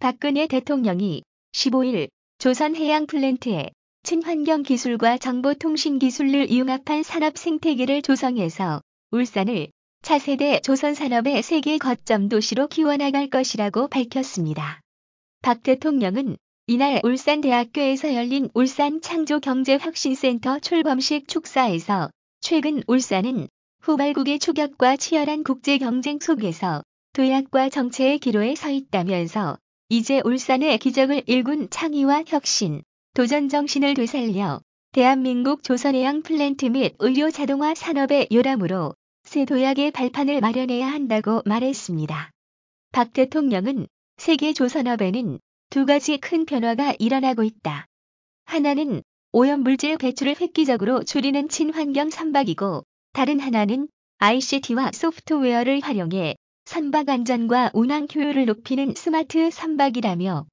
박근혜 대통령이 15일 조선해양 플랜트에 친환경 기술과 정보통신 기술을 융합한 산업 생태계를 조성해서 울산을 차세대 조선산업의 세계 거점 도시로 키워나갈 것이라고 밝혔습니다. 박 대통령은 이날 울산대학교에서 열린 울산 창조경제혁신센터 출범식 축사에서 최근 울산은 후발국의 추격과 치열한 국제 경쟁 속에서 도약과 정체의 기로에 서 있다면서 이제 울산의 기적을 일군 창의와 혁신, 도전 정신을 되살려 대한민국 조선해양 플랜트 및 의료 자동화 산업의 요람으로 새 도약의 발판을 마련해야 한다고 말했습니다. 박 대통령은 세계 조선업에는 두 가지 큰 변화가 일어나고 있다. 하나는 오염물질 배출을 획기적으로 줄이는 친환경 선박이고 다른 하나는 ICT와 소프트웨어를 활용해 선박 안전과 운항 효율을 높이는 스마트 선박이라며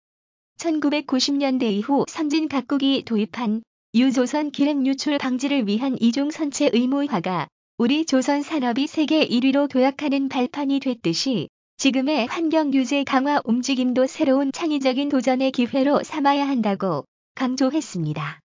1990년대 이후 선진 각국이 도입한 유조선 기름 유출 방지를 위한 이중 선체 의무화가 우리 조선 산업이 세계 1위로 도약하는 발판이 됐듯이 지금의 환경 규제 강화 움직임도 새로운 창의적인 도전의 기회로 삼아야 한다고 강조했습니다.